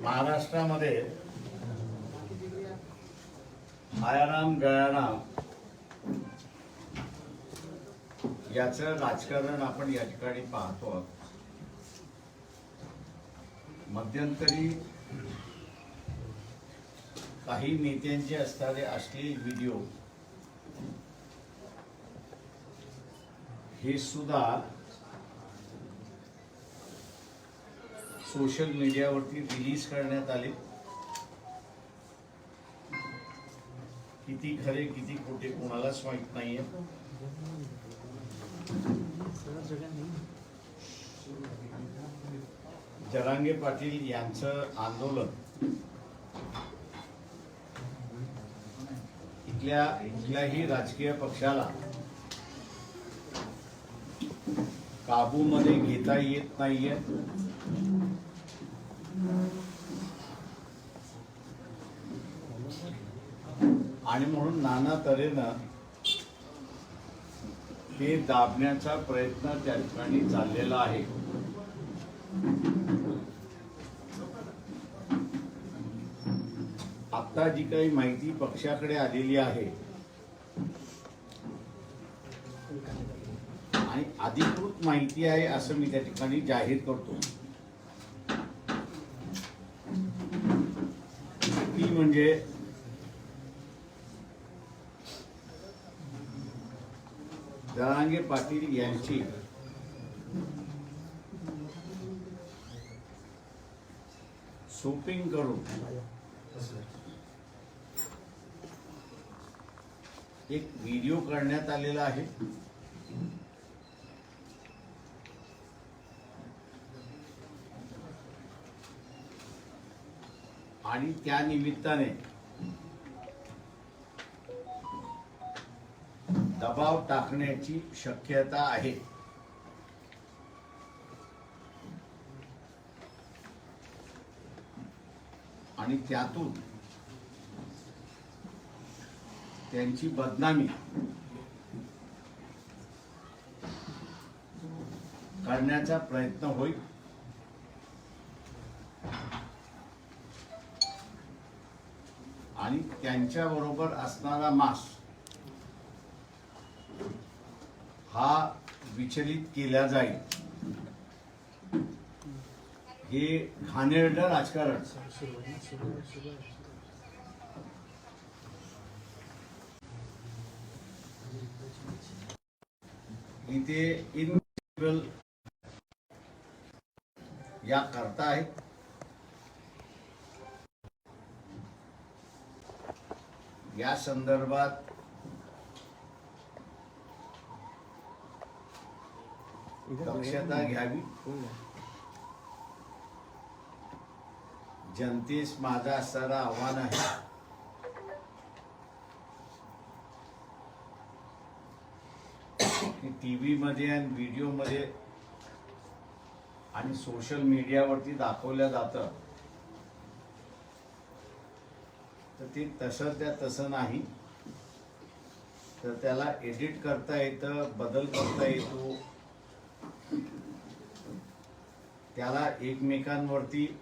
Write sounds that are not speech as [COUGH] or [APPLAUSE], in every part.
महाराष्ट्रामध्ये आयाराम गयाराम याचं राजकारण आपण या ठिकाणी पाहतो आहोत. मध्यंतरी काही नेत्यांचे असणारे अश्लील व्हिडिओ हे सुद्धा सोशल मीडियावरती रिलीज करण्यात आले. किती खरे किती खोटे कोणालाच माहीत नाहीये. जरांगे पाटील यांचं आंदोलन. इथल्या इथल्याही राजकीय पक्षाला काबूमध्ये घेता येत नाहीये. आणि म्हणून नाना तऱ्हेनं हे दाबण्याचा प्रयत्न त्या ठिकाणी चाललेला आहे. आता जी काही माहिती पक्षाकडे आलेली आहे आणि अधिकृत माहिती आहे असं मी त्या ठिकाणी जाहीर करतो. ती म्हणजे जरांगे पाटील यांची. शूटिंग करून. एक व्हिडिओ करण्यात आलेला आहे. आणि त्या निमित्ताने दबाव टाकण्याची शक्यता आहे. आणि त्यातून त्यांची बदनामी करण्याचा प्रयत्न होईल. आणि त्यांच्याबरोबर असणारा मास हा विचलित केला जाईल. हे घाणेरडं राजकारण. इथे इन या करता आहेत. या संदर्भात दक्षता घ्यावी जनतेस माझं असणारं आव्हान आहे टी व्हीमध्ये आणि व्हिडिओमध्ये आणि सोशल मीडियावरती दाखवल्या जातं. तर ते तसं त्या तसं नाही. तर त्याला एडिट करता येतं बदल करता येतो. त्याला एकमेकांवरती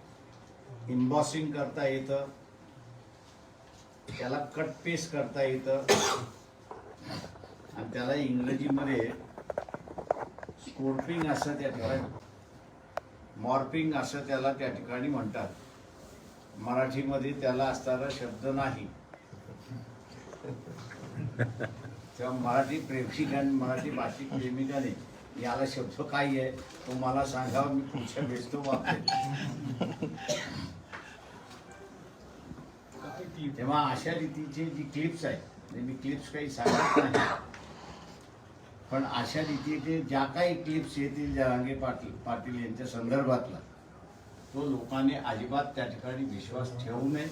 इम्बॉसिंग करता येतं. त्याला कट पेस्ट करता येतं. आणि त्याला इंग्रजीमध्ये स्कोर्पिंग असं त्या ठिकाणी मॉर्पिंग असं त्याला त्या ठिकाणी म्हणतात. मराठीमध्ये त्याला असणारा शब्द नाही. तेव्हा मराठी प्रेक्षिकांनी मराठी भाषिक प्रेमिकाने याला शब्द काय आहे तो मला सांगावा मी पुढच्या भेटतो वापरेल तेव्हा अशा रीतीचे जी क्लिप्स आहेत म्हणजे मी क्लिप्स काही सांगत नाही. पण अशा रीतीचे ज्या काही क्लिप्स येतील जरांगे पाटील पाटील यांच्या संदर्भातला तो लोकांनी अजिबात त्या ठिकाणी विश्वास ठेवू नये.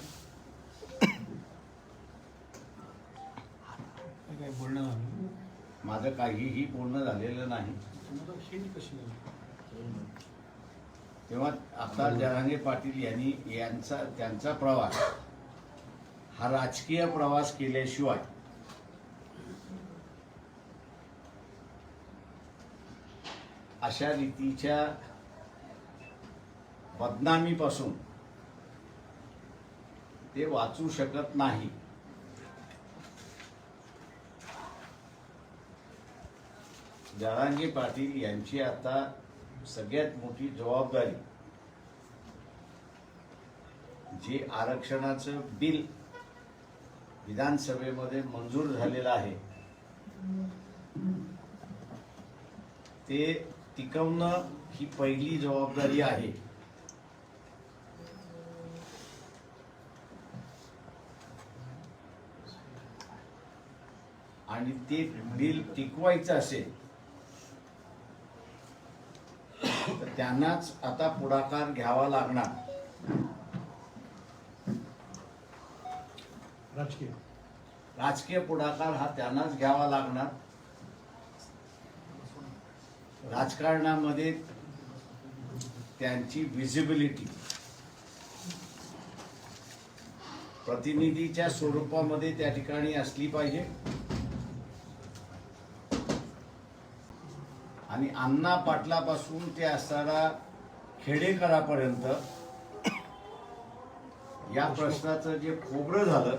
माझं काहीही पूर्ण झालेलं नाही. तुम्हाला कशी तेव्हा आता जरांगे पाटील यांनी यांचा त्यांचा प्रवास हा राजकीय प्रवास केल्याशिवाय अशा रीतीच्या बदनामीपासून ते वाचू शकत नाही. जहांगीर पाटील यांची आता सगळ्यात मोठी जबाबदारी. जे आरक्षणाचं बिल विधानसभेमध्ये मंजूर झालेलं आहे ते टिकवणं ही पहिली जबाबदारी आहे. आणि ते बिल टिकवायचं असेल तर त्यांनाच आता पुढाकार घ्यावा लागणार. राजकीय. राजकीय पुढाकार हा त्यांनाच घ्यावा लागणार. राजकारणामध्ये त्यांची विजिबिलिटी प्रतिनिधीच्या स्वरूपामध्ये त्या ठिकाणी असली पाहिजे. आणि अण्णा पाटलापासून ते असणारा खेडेकरापर्यंत या प्रश्नाचं जे खोबरं झालं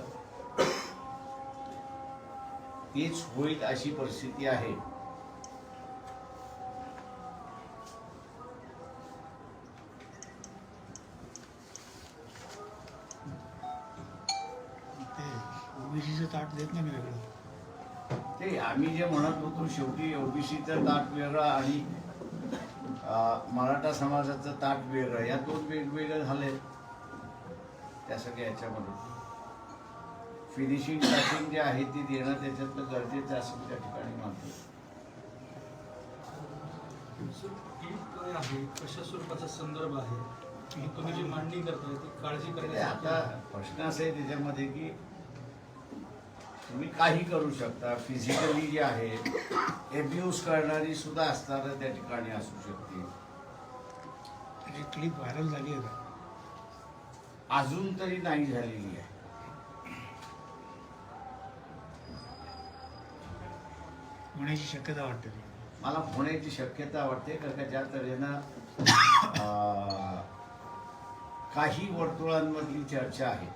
तेच होईल अशी परिस्थिती आहे. आम्ही जे म्हणत होतो शेवटी ओबीसीचं ताट वेगळं आणि मराठा समाजाचं ताट वेगळं या दोन वेगवेगळे झाले. त्या सगळ्या याच्यामध्ये. फिनिशिंग टचिंग जे आहे ते देणं त्याच्यातलं गरजेचं असं त्या ठिकाणी मानतो क्लिप काय आहे? कशा स्वरूपाचा संदर्भ आहे? तुम्ही जी मांडणी करताय ती काळजी आता प्रश्न असा आहे त्याच्यामध्ये की तुम्ही काही करू शकता. फिजिकली जे आहे एब्यूज करणारी सुद्धा असताना त्या ठिकाणी असू शकते. क्लिप व्हायरल झाली आहे का अजून तरी नाही झालेली आहे. होण्याची शक्यता वाटते. मला होण्याची शक्यता वाटते का का ज्या तऱ्हेनं [COUGHS] काही वर्तुळांमधली चर्चा आहे.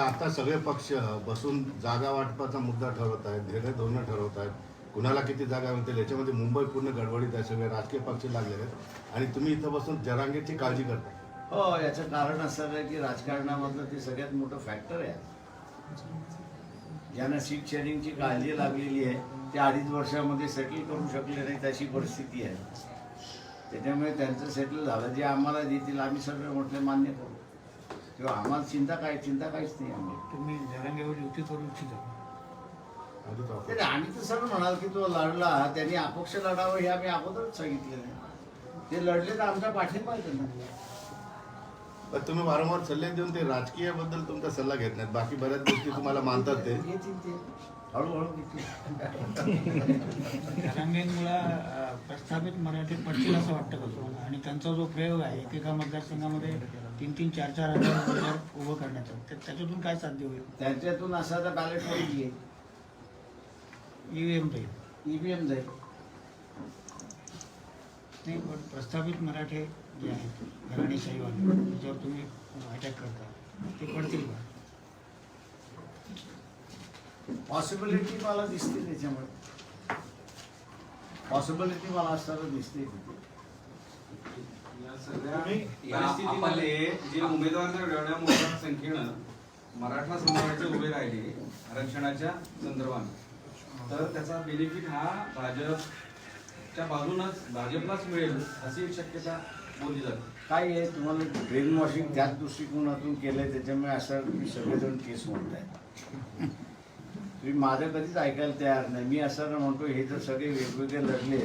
आता सगळे पक्ष बसून जागा वाटपाचा मुद्दा ठरवत आहेत धीरे धोरणं ठरवत आहेत. कुणाला किती जागा मिळतील याच्यामध्ये मुंबई पूर्ण गडबडीत आहे सगळे राजकीय पक्ष लागलेले आहेत. आणि तुम्ही इथं बसून जरांगेची काळजी करता. हो याचं कारण असं आहे की राजकारणामधलं ते सगळ्यात मोठं फॅक्टर आहे. ज्यांना सीट शेअरिंगची काळजी लागलेली आहे ते अडीच वर्षामध्ये सेटल करू शकले नाही तशी परिस्थिती आहे. त्याच्यामुळे त्यांचं सेटल झालं. जे आम्हाला देतील आम्ही सगळे म्हटले मान्य करू. किंवा आम्हाला चिंता काय चिंता काहीच नाही आम्ही. तुम्ही जरांगेवर युती करू इच्छिता आधीच आपण- ते आम्ही तर सगळं म्हणाल की तो लढला त्यांनी अपक्ष लढावं हे आम्ही अगोदरच सांगितलेलं ते लढले तर आमचा पाठिंबा आहे त्यांना. पण तुम्ही वारंवार सल्ले देऊन ते राजकीयबद्दल तुमचा सल्ला घेत नाहीत. बाकी बऱ्याच गोष्टी तुम्हाला मानतात ते. घेतील ते हळूहळू घेतील. जरांगेंमुळं प्रस्थापित मराठी पडतील असं वाटतं का तुम्हाला? आणि त्यांचा जो प्रयोग आहे एकेका मतदारसंघामध्ये तीन तीन चार चार हजार उमेदवार उभं करण्याचा तर त्याच्यातून काय साध्य होईल? त्यांच्यातून असा तर बॅलेट होईल येईल ईव्हीएम जाईल ईव्हीएम जाईल नाही पण प्रस्थापित मराठे जे आहेत घराणेशाहीवाले त्याच्यावर तुम्ही अटॅक करता ते पडतील का? पॉसिबिलिटी मला दिसते त्याच्यामुळे. पॉसिबिलिटी मला असताना दिसते. तिथे परिस्थितीमध्ये जे उमेदवार एवढ्या मोठ्या संख्येनं मराठा समाजाचे उभे राहिले आरक्षणाच्या संदर्भात तर त्याचा बेनिफिट हा भाजपच्या बाजूनच भाजपलाच मिळेल अशी एक शक्यता बोलली जाते. काय आहे तुम्हाला ब्रेन वॉशिंग त्याच दृष्टिकोनातून केलंय त्याच्यामुळे असं तुम्ही सगळेजण केस म्हणताय तुम्ही माझं कधीच ऐकायला तयार नाही. मी असं ना म्हणतो हे जर सगळे वेगवेगळे लढले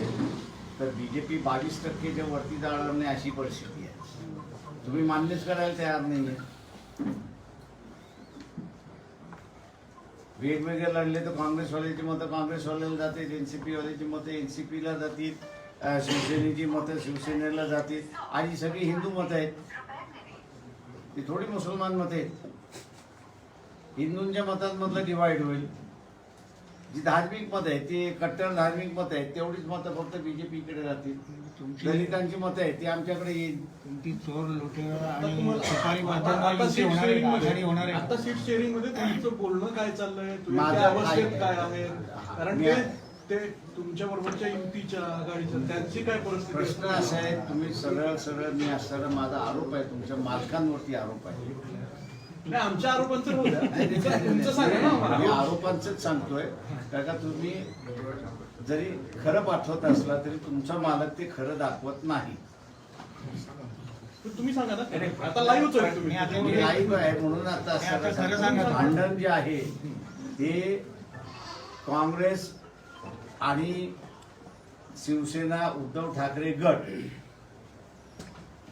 तर बीजेपी बावीस टक्केच्या वरती जाणार नाही अशी परिस्थिती आहे. तुम्ही मान्यच करायला तयार नाही वेगवेगळे लढले तर काँग्रेसवाल्याची मतं काँग्रेसवाल्याला जातील एनसीपी वाल्याची मतं पीला जातील शिवसेनेची मतं शिवसेनेला जातील आणि सगळी हिंदू मतं आहेत. ती थोडी मुसलमान मतं आहेत. हिंदूंच्या मतांमधलं डिवाइड होईल. जी धार्मिक मत आहे ती कट्टर धार्मिक मत आहे तेवढीच मतं फक्त बीजेपीकडे राहतील तुमची दलितांची मतं आहे ती आमच्याकडे येईल तुमची चोर लुटेरा आता सीट होणार आहे शेअरिंग? मध्ये- आघाडी होणार आहे आता का? सीट शेअरिंगमध्ये तुमचं बोलणं काय चाललंय त्या अवस्थेत काय- आहेत कारण मी- ते तुमच्या बरोबरच्या युतीच्या आघाडीच्या त्यांची काय परिस्थिती प्रश्न? असा आहे तुम्ही सरळ सरळ मी असताना माझा आरोप आहे तुमच्या मालकांवरती आरोप आहे नाही आमच्या आरोपांचं राहू द्या. तुमचं- तुमचं सांगा ना मी आम्हाला. आरोपांचंच सांगतोय. कारण का तुम्ही जरी खरं पाठवत असला तरी तुमचा मालक ते खरं दाखवत नाही. तुम्ही सांगा ना. आता लाईव्हच आहे तुम्ही. मी आता मी लाईव्ह आहे म्हणून आता मी आता असं खरं सांगतो. भांडण जे आहे ते काँग्रेस आणि शिवसेना उद्धव ठाकरे गट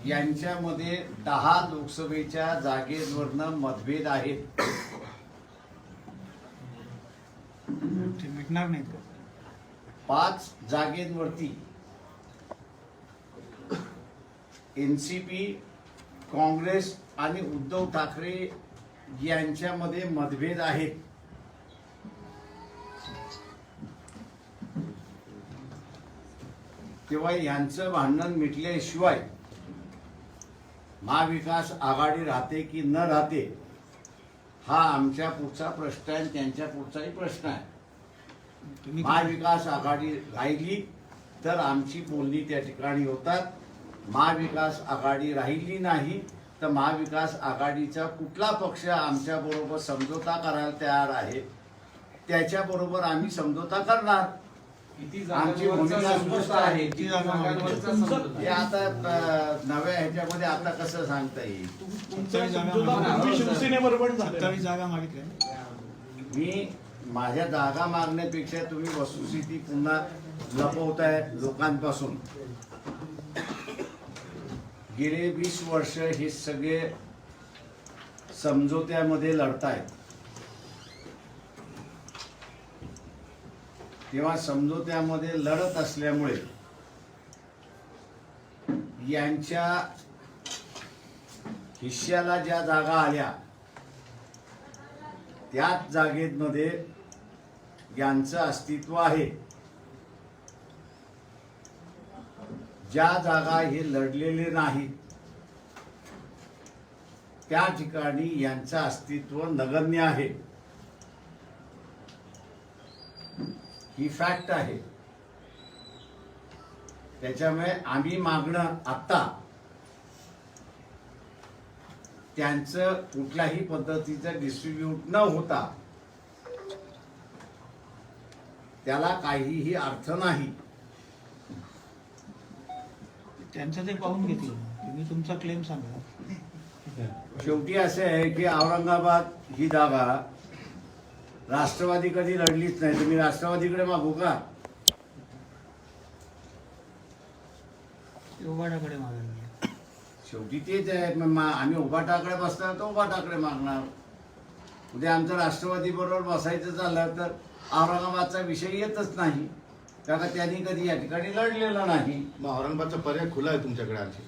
यांच्यामध्ये दहा लोकसभेच्या जागेवरनं मतभेद आहेत. मिटणार पाच जागेंवरती एनसीपी काँग्रेस आणि उद्धव ठाकरे यांच्यामध्ये मतभेद आहेत. तेव्हा यांचं भांडण मिटल्याशिवाय महाविकास आघाडी राहते की न राहते हा आमच्या पुढचा प्रश्न आहे आणि त्यांच्या पुढचाही प्रश्न आहे. तुम्ही महाविकास आघाडी राहिली तर आमची बोलणी त्या ठिकाणी होतात. महाविकास आघाडी राहिली नाही तर महाविकास आघाडीचा कुठला पक्ष आमच्या बरोबर समझोता करायला तयार आहे? त्याच्या बरोबर आम्ही समझोता करणार. आमची भूमिका स्पष्ट आहे. हे आता अं, नव्या ह्याच्यामध्ये आता कसं सांगता येईल? तुमचा शिवसेनेबरोबर सत्तावीस. जागा मागितल्या. मी माझ्या जागा मागण्यापेक्षा तुम्ही वस्तुस्थिती पुन्हा लपवताय लोकांपासून. गेले वीस वर्ष हे सगळे समझोत्यामध्ये लढतायत. किंवा समझोत्यामध्ये लढत असल्यामुळे यांच्या हिश्श्याला ज्या जागा आल्या त्याच जागेमध्ये यांचं अस्तित्व आहे. ज्या जागा हे लढलेले नाहीत त्या ठिकाणी यांचं अस्तित्व नगण्य आहे. ही फॅक्ट आहे. त्याच्यामुळे आम्ही मागणं आत्ता त्यांचं कुठल्याही पद्धतीचं डिस्ट्रीब्यूट न होता त्याला काहीही अर्थ नाही. त्यांचं ते पाहून घेतील. तुम्ही तुमचा क्लेम सांगा. शेवटी असे आहे की औरंगाबाद ही जागा राष्ट्रवादी कधी लढलीच नाही. तुम्ही राष्ट्रवादीकडे मागू का? मागायला लागले. शेवटी तेच आहे. मग मा- आम्ही उभाटाकडे बसणार तर उभाटाकडे मागणार. उद्या आमचं राष्ट्रवादी बरोबर बसायचं झालं तर औरंगाबादचा विषय येतच नाही. कारण त्यांनी कधी या ठिकाणी लढलेलं नाही. मग औरंगाबादचा पर्याय खुला आहे तुमच्याकडे आणखी?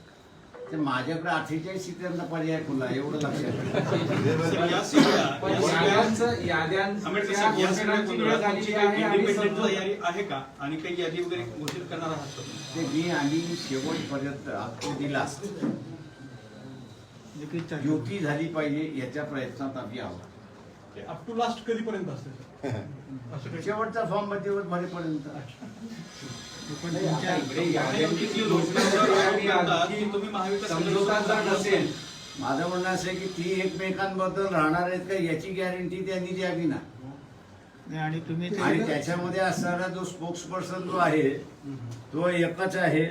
ते माझ्याकडे अठ्ठेचाळीस सीटांना पर्याय खुला आहे, एवढं लक्षात या सगळ्या पण या सगळ्या- याद्यांचं- याद्यांच्या आंबेडकर साहेब, या सगळ्या घोषणांची वेळ झालेली तुमची आहे काही आणि independent समजूत- तयारी आहे का आणि काही यादी वगैरे घोषित करणार आहात का तुम्ही? ते मी आणि शेवटपर्यंत हक्क दिला चार्ज. युती झाली पाहिजे याच्या प्रयत्नात आम्ही आहोत अप टू लास्ट कधीपर्यंत असते [LAUGHS] असं शेवटचा फॉर्ममध्ये भरेपर्यंत [LAUGHS] पण नाही, आता तुमच्या इकडे आणि याद्यांची इथली जी लोकं घोषणा जर आहे, ती म्हणतात आणखी की तुम्ही महाविकास समझोता जर आघाडीसोबत नसेल. माझं म्हणणं असं आहे की ती एकमेकांबद्दल राहणार आहेत का याची गॅरंटी त्यांनी द्यावी ना. आणि तुम्ही आणि ते त्याच्यामध्ये असणारा जो स्पोक्स पर्सन जो आहे तो एकच आहे.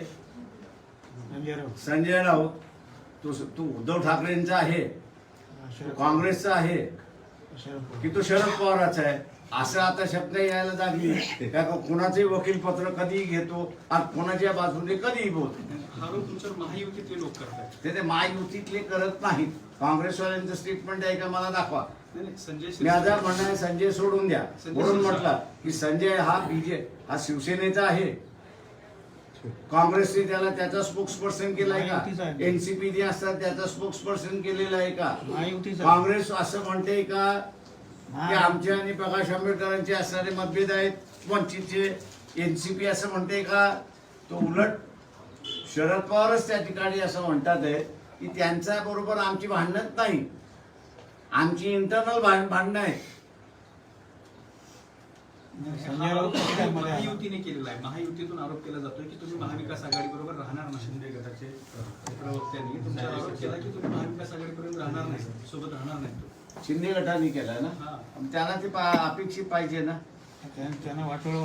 संजय राऊत. संजय राऊत. तो तो उद्धव ठाकरेंचा आहे. काँग्रेसचा आहे. की तो शरद पवाराचा आहे. असं आता शब्द यायला लागली. का कोणाचे वकील पत्र कधीही घेतो आणि कोणाच्या बाजूने कधीही बोलतो. महायुतीतले लोक करतायत ते ते महायुतीतले करत नाहीत. काँग्रेसवाल्यांचं स्टेटमेंट आहे का मला दाखवा. संजय मी आता शिरसाट- म्हणणं संजय सोडून द्या. म्हणून. म्हटलं की संजय हा बीजे हा शिवसेनेचा आहे. काँग्रेसने त्याला त्याचा स्पोक्स पर्सन केलाय का? आहे. एनसीपी जे असतात त्याचा स्पोक्स पर्सन केलेला आहे का? काँग्रेस असं म्हणते का? की आमचे आणि प्रकाश आंबेडकरांचे असणारे मतभेद आहेत वंचितचे. एनसीपी असं म्हणते का? तो उलट शरद पवारच त्या ठिकाणी असं म्हणतात आहे की त्यांच्या बरोबर आमची भांडणच नाही. आमची इंटरनल भांडणं आहेत संजय राऊत पक्षामध्ये आला. महायुतीने केलेला आहे. महायुतीतून आरोप केला जातोय की तुम्ही महाविकास आघाडी बरोबर राहणार नाही. शिंदे गटाचे प्रवक्त्यांनी तुमच्यावर आरोप केला की तुम्ही महाविकास आघाडीपर्यंत राहणार नाही. सोबत राहणार नाही शिंदे गटाने केलं ना? हा. त्यांना ते पा- अपेक्षित पाहिजे ना? त्यां- त्यांना वाटोळ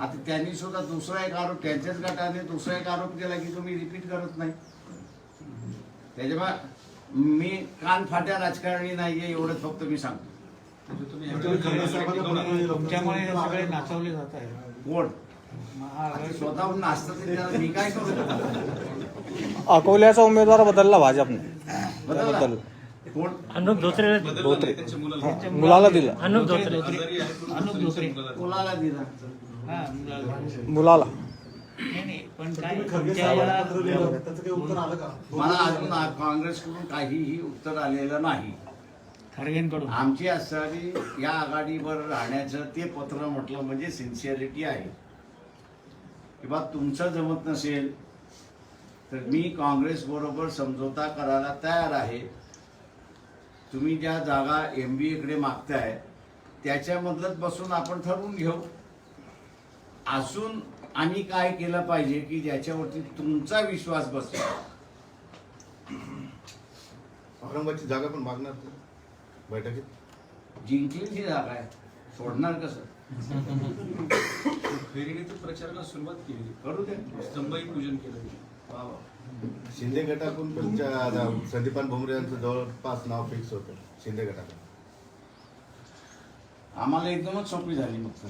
आता त्यांनी सुद्धा दुसरा एक आरोप त्यांच्याच गटाने दुसरा एक आरोप केला की तुम्ही रिपीट करत नाही. त्याच्यामुळे मी कान फाट्या राजकारणी नाहीये एवढंच फक्त मी सांगतो. म्हणजे सगळे नाचवले जात आहे. कोण? स्वतःहून मी काय करू अकोल्याचा उमेदवार बदलला भाजपने. बदलला? बदल. कोण? अनुप धोत्रे. त्यांच्या मुलाला मुलाला दिलं. अनुप धोत्रे. अनुप धोत्रे. मुलाला- दिला. हा मुलाला. मला अजून काँग्रेसकडून काहीही उत्तर आलेलं नाही. खरगेंकडून आमची असणारी या आघाडीवर राहण्याचं ते पत्र म्हटलं म्हणजे सिन्सिअरिटी आहे. किंवा तुमचं जमत नसेल तर मी काँग्रेस बरोबर समझोता करायला तयार आहे. तुम्ही ज्या जागा एम बी एकडे मागताय त्याच्यामधलंच बसून आपण ठरवून घेऊ. असून आम्ही काय केलं पाहिजे की ज्याच्यावरती तुमचा विश्वास बसेल. औरंगाबादची जागा पण मागणार बैठकीत? जिंकलेली जागा आहे. सोडणार कसं? फेरीने तर प्रचाराला सुरुवात केली करू दे स्तंभही पूजन केलं. वा वा. शिंदे गटाकडून पण संदीपान भुमरे यांचं जवळपास नाव फिक्स होतं. शिंदे गटाकडे आम्हाला एकदमच सोपी झाली मग तर.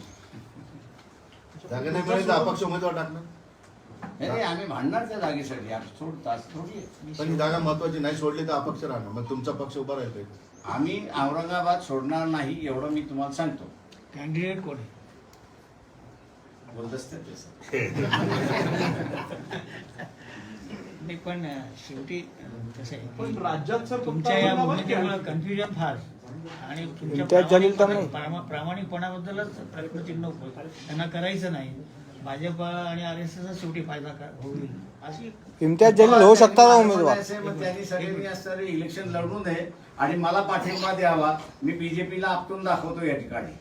जागा नाही मिळाली तर अपक्ष उमेदवार टाकणार? नाही नाही, आम्ही भांडणार त्या जागेसाठी. आम्ही सोड तास थोडी आहे. पण ही जागा महत्वाची नाही सोडली तर अपक्ष राहणार. मग तुमचा पक्ष उभा राहील पाहिजे आम्ही औरंगाबाद सोडणार नाही एवढं मी तुम्हाला सांगतो कॅन्डिडेट कोण आहे. नाही पण शेवटी कसं आहे पण की राज्यात सर तुमच्या या भूमिकेमुळे आहे. कन्फ्युजन फार आणि तुमच्या इम्तियाज जलील तर नाही. प्रामाणिकपणा- प्रामा- प्रामाणिकपणाबद्दलच प्रश्नचिन्ह होतं त्यांना करायचं नाही भाजप आणि आर एस एस शेवटी फायदा का- होईल अशी इम्तियाज जलील होऊ शकता का उमेदवार त्यांनी सगळ्यांनी असणारे इलेक्शन लढू नये आणि मला पाठिंबा द्यावा. मी बीजेपीला आपटून दाखवतो या ठिकाणी.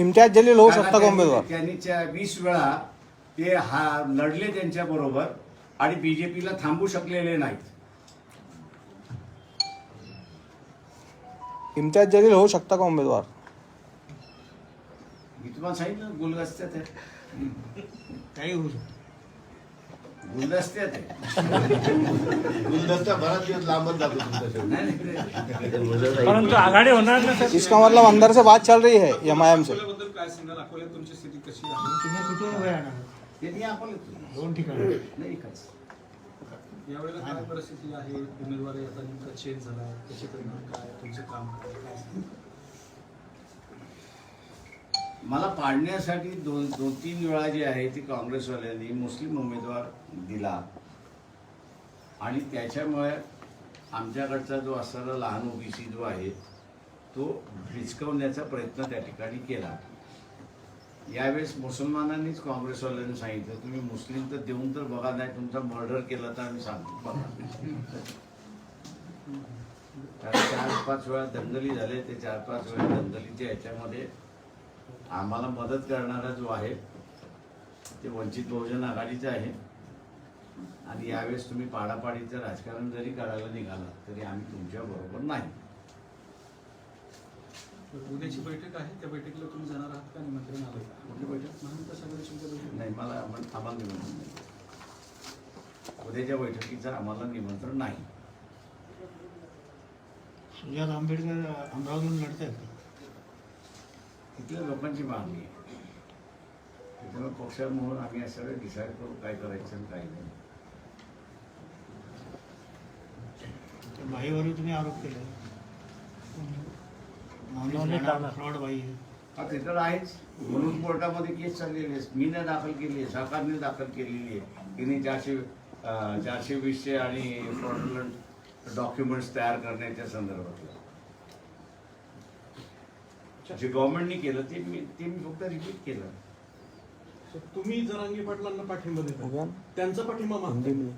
इम्तियाज जलील होऊ शकता का उमेदवार? त्यांनी च्या- वीस वेळा ते हा लढले त्यांच्या बरोबर आणि बीजेपीला थांबू शकलेले नाहीत. इम्तियाज जलील होऊ शकता का उमेदवार? मी तुम्हाला सांगितलं गुलदस्त्यात आहे. काही होऊ शकतं. गुलदस्ता बराच दिवस लांबच जातो तुमच्या. परंतु आघाडी होणार ना सर? इसका मतलब अंदर से बात चल रही है एम आई एम से काय सांगाल? अकोल्यात तुमची स्थिती कशी आहे? तुम्ही कुठून ते नाही आपण दोन ठिकाणी. नाही खच यावेळेला काय परिस्थिती आहे? उमेदवारी आता नेमका चेंज झाला आहे त्याचे परिणाम काय? तुमचं काम काय? काय? मला पाडण्यासाठी दोन दोन तीन वेळा जे आहे ती काँग्रेसवाल्यांनी मुस्लिम उमेदवार दिला. आणि त्याच्यामुळे आमच्याकडचा जो असणारा लहान ओबीसी जो आहे तो भिचकवण्याचा प्रयत्न त्या ठिकाणी केला. यावेळेस मुसलमानांनीच काँग्रेसवाल्यांनी सांगितलं तुम्ही मुस्लिम तर देऊन तर बघा नाही तुमचा मर्डर केला तर आम्ही सांगतो बघा. कारण चार पाच वेळा दंगली झाले ते चार पाच वेळा दंगलीच्या याच्यामध्ये आम्हाला मदत करणारा जो आहे ते वंचित बहुजन आघाडीचं आहे. आणि यावेळेस तुम्ही पाडापाडीचं राजकारण जरी करायला निघाला तरी आम्ही तुमच्या बरोबर नाही. उद्याची बैठक आहे त्या बैठकीला तुम्ही जाणार आहात का? निमंत्रण आलं? कुठली बैठक. बैठक नाही मला आम्हाला आम्हाला निमंत्रण नाही. उद्याच्या बैठकीचं आम्हाला निमंत्रण नाही. सुजात आंबेडकर अमरावतीहून लढत आहेत तिथल्या लोकांची मागणी आहे. त्याच्यामुळे पक्षामुळे आम्ही असं सगळं डिसाईड करू काय करायचं आणि काय नाही. बाईवरही तुम्ही आरोप केले. फ्रॉड बाई. हा ते तर आहेच. म्हणून कोर्टामध्ये केस चाललेली आहे. मी नाही दाखल केली आहे. सरकारने दाखल केलेली आहे. तिने चारशे चारशे वीसचे आणि फ्रॉडुलंट डॉक्युमेंट्स तयार करण्याच्या संदर्भातलं. जे गव्हर्नमेंटने केलं ते मी ते मी फक्त रिपीट केलं. So, तुम्ही जरांगे पाटलांना पाठिंबा हो देता? त्यांचा पाठिंबा मागता में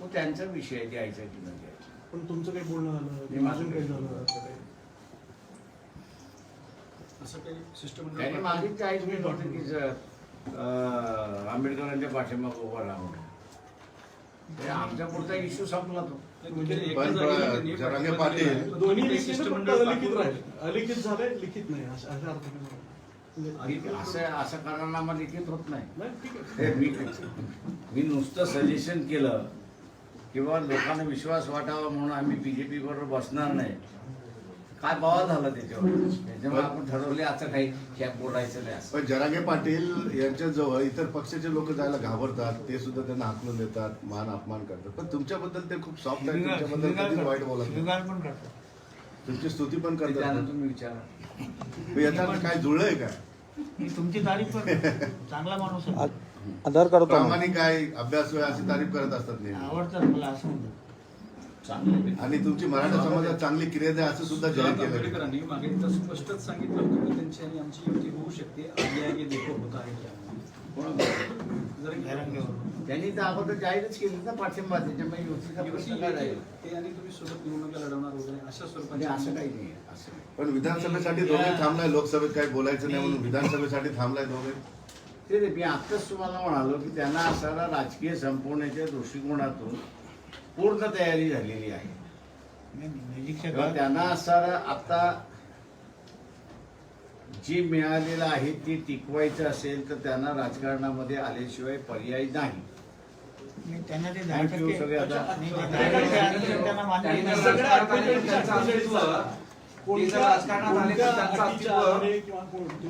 तो त्यांचा विषय आहे, द्यायचा की न द्यायचा पण तुमचं काही बोलणं झालं नाही, माझं अजून काही काही झालं असं काही? असं काही सिस्टम मागितलं चाळीस मिनिट होतं की अं, आंबेडकरांच्या पाठिंबाग उभा राहून ते आमच्या पुढचा इश्यू संपला तो. जरांगे पाटील. दोन्ही लिखित फक्त शिष्टमंडळ अलिखित राहिले. अलिखित झाले लिखित नाही अशा अशा अर्थाने म्हणजे- असं असं करारनामा लिखित होत नाही. नाही ठीक आहे. हे मी मी नुसतं सजेशन केलं किंवा लोकांना विश्वास वाटावा म्हणून आम्ही बीजेपी बरोबर बसणार नाही. काय बावा झालं त्याच्यावर त्याच्यामुळे आपण ठरवले असं काही बोलायचं नाही असं. पण जरांगे पाटील यांच्या जवळ इतर पक्षाचे लोक जायला घाबरतात ते सुद्धा त्यांना हाकलून देतात मान अपमान करतात. पण तुमच्याबद्दल ते खूप सॉफ्ट आहेत शिवीगाळ- तुमच्याबद्दल कधीच वाईट करतात. बोलत नाही. पण करतात. तुमची स्तुती पण त्यानं करतात. तुम्ही विचारा. मग याचा अर्थ काय जुळलंय काय मी तुमची तारीफ करतो. [LAUGHS] चांगला माणूस आहे. आ- आदर करता हूँ प्रामाणिक आहे अभ्यास आहे अशी तारीफ करत असतात नेहमी. आवडतात मला असं म्हणतो चांगलं आणि तुमची मराठा समाजात चांगली क्रिया आहे असं सुद्धा जाहीर केलं आंबेडकरांनी मागे स्पष्टच सांगितलं होतं की त्यांची आणि आमची युती होऊ शकते आगे आगे देखो होता आहे क्या. जर जरांगेवर त्यांनी तर अगोदर जाहीरच केली ना पाठिंबा त्याच्यामुळे युतीचा प्रश्न काय राहील ते आणि तुम्ही सोबत निवडणुका लढवणार वगैरे अशा म्हणजे स्वरूपाचे असं काही नाही असं नाही. पण विधानसभेसाठी दोघे थांबलाय लोकसभेत काही बोलायचं नाही म्हणून विधानसभेसाठी थांबलाय दोघे ते रे, मी आत्ताच तुम्हाला म्हणालो की त्यांना असणारा राजकीय संपवण्याच्या दृष्टिकोनातून पूर्ण तयारी झालेली आहे. त्यांना असणारा आता जे मिळालेलं आहे ते टिकवायचं असेल तर त्यांना राजकारणामध्ये आल्याशिवाय पर्याय नाही.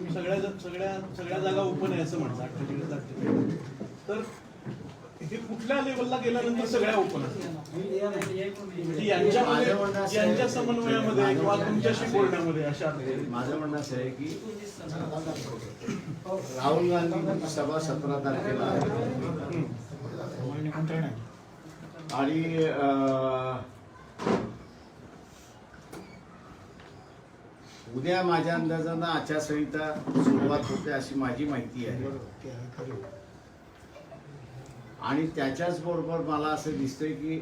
सगळ्या सगळ्या सगळ्या जागा ओपन आहे असं म्हणता अठ्ठेचाळीस अठ्ठेचाळीस तर हे कुठल्या लेवलला गेल्यानंतर सगळ्या ओपन असतात? म्हणजे यांच्यामध्ये यांच्या समन्वयामध्ये किंवा तुमच्याशी बोलण्यामध्ये अशा माझं म्हणणं असं आहे की राहुल गांधींची सभा सतरा तारखेला आणि उद्या माझ्या अंदाजानं आचारसंहिता सुरुवात होते अशी माझी माहिती आहे. आणि त्याच्याच बरोबर मला असं दिसतंय की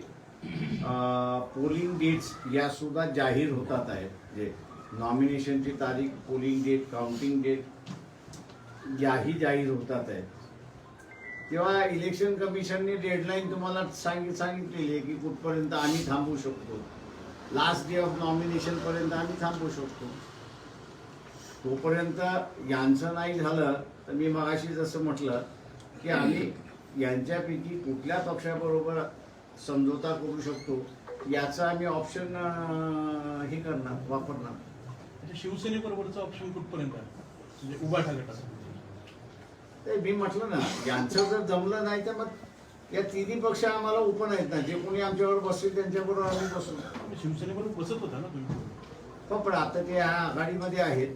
पोलिंग डेट्स या सुद्धा जाहीर होतात आहेत. जे नॉमिनेशनची तारीख पोलिंग डेट काउंटिंग डेट याही जाहीर होतात आहेत. तेव्हा इलेक्शन कमिशनने डेडलाईन तुम्हाला सांगित सांगितलेली आहे की कुठपर्यंत आम्ही थांबू शकतो. लास्ट डे ऑफ नॉमिनेशन पर्यंत आम्ही थांबू शकतो. तोपर्यंत यांचं नाही झालं तर मी मगाशी जसं म्हटलं की आम्ही यांच्यापैकी कुठल्या पक्षाबरोबर समझोता करू शकतो याचा आम्ही ऑप्शन हे करणार वापरणार. म्हणजे शिवसेनेबरोबरचा ऑप्शन कुठपर्यंत आहे? म्हणजे उभाठा गटाचा. ते मी म्हटलं ना यांचं जर जमलं नाही तर मग या तिन्ही पक्ष आम्हाला ओपन आहेत ना. जे कोणी आमच्याबरोबर बसतील त्यांच्याबरोबर आम्ही बसू. शिवसेनेबरोबर बसत होता ना तुम्ही? हो पण आता ते ह्या आघाडीमध्ये आहेत.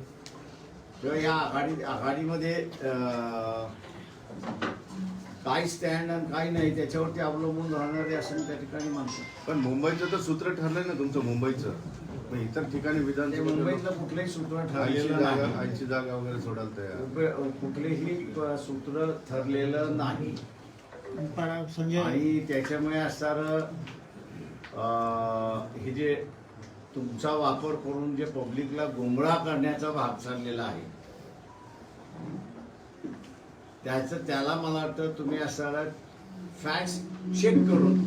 तेव्हा या आघाडी आघाडीमध्ये काय स्टँड आणि काय नाही. त्याच्यावरती अवलंबून राहणारे असं त्या ठिकाणी मानतो पण मुंबईचं तर सूत्र ठरलंय ना तुमचं मुंबईचं. पण इतर ठिकाणी ते विधानसभा मुंबईतलं कुठलंही सूत्र ऐंशी ठरलेलं जागा नाही. ऐंशी जागा वगैरे सोडायला तयार. कुठे- कुठलेही अं, सूत्र ठरलेलं नाही. संजय आणि त्याच्यामुळे असणारं अं, हे जे तुमचा वापर करून जे पब्लिकला गुमराह करण्याचा भाग चाललेला आहे. त्याचं त्याला मला वाटतं तुम्ही असणारा फॅक्ट्स चेक करून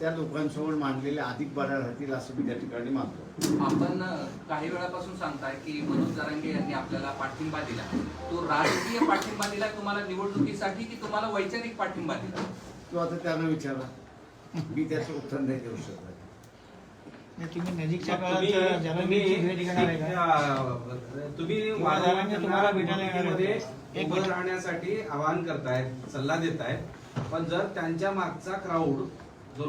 त्या लोकांसमोर मांडलेले अधिक बऱ्या राहतील असं मी त्या ठिकाणी मानतो. आपण काही वेळापासून सांगताय की मनोज जरांगे यांनी आपल्याला पाठिंबा दिला. तो राजकीय पाठिंबा दिला तुम्हाला निवडणुकीसाठी की तुम्हाला वैचारिक पाठिंबा दिला? तो आता त्यांना विचारा. मी त्याचं उत्तर नाही देऊ शकत. तुम्ही नजीकच्या काळात तुम्ही- जरांगेची भेट घेणार आहे का अं, तुम्ही किंवा जरांगे तुम्हाला भेटायला येणार आहे मध्ये का? एक उभं मिनिट. राहण्यासाठी आवाहन करतायत सल्ला देतायत पण जर त्यांच्या मागचा क्राऊड जो